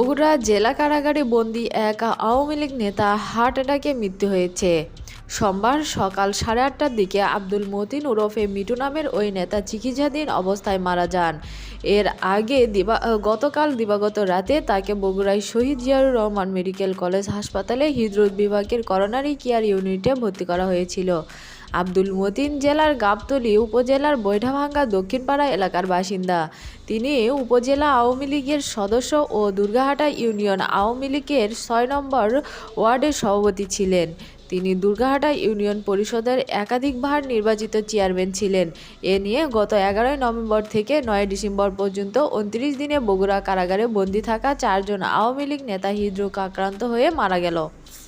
বগুড়া জেলা কারাগারে বন্দি এক আওয়ামী লীগ নেতা হার্ট অ্যাটাকে মৃত্যু হয়েছে। সোমবার সকাল সাড়ে আটটার দিকে আব্দুল মতিন ওরফে মিটু নামের ওই নেতা চিকিৎসাধীন অবস্থায় মারা যান। এর আগে দিবা গতকাল দিবাগত রাতে তাকে বগুড়ায় শহীদ জিয়াউর রহমান মেডিকেল কলেজ হাসপাতালে হৃদরোগ বিভাগের করোনারি কেয়ার ইউনিটে ভর্তি করা হয়েছিল। আব্দুল মতিন জেলার গাবতলী উপজেলার বৈঠাভাঙ্গা দক্ষিণপাড়া এলাকার বাসিন্দা। তিনি উপজেলা আওয়ামী লীগের সদস্য ও দুর্গাহাটা ইউনিয়ন আওয়ামী লীগের ছয় নম্বর ওয়ার্ডের সভাপতি ছিলেন। তিনি দুর্গাহাটা ইউনিয়ন পরিষদের একাধিকবার নির্বাচিত চেয়ারম্যান ছিলেন। এ নিয়ে গত এগারোই নভেম্বর থেকে নয় ডিসেম্বর পর্যন্ত উনত্রিশ দিনে বগুড়া কারাগারে বন্দী থাকা চারজন আওয়ামী লীগ নেতা হৃদরোগ আক্রান্ত হয়ে মারা গেল।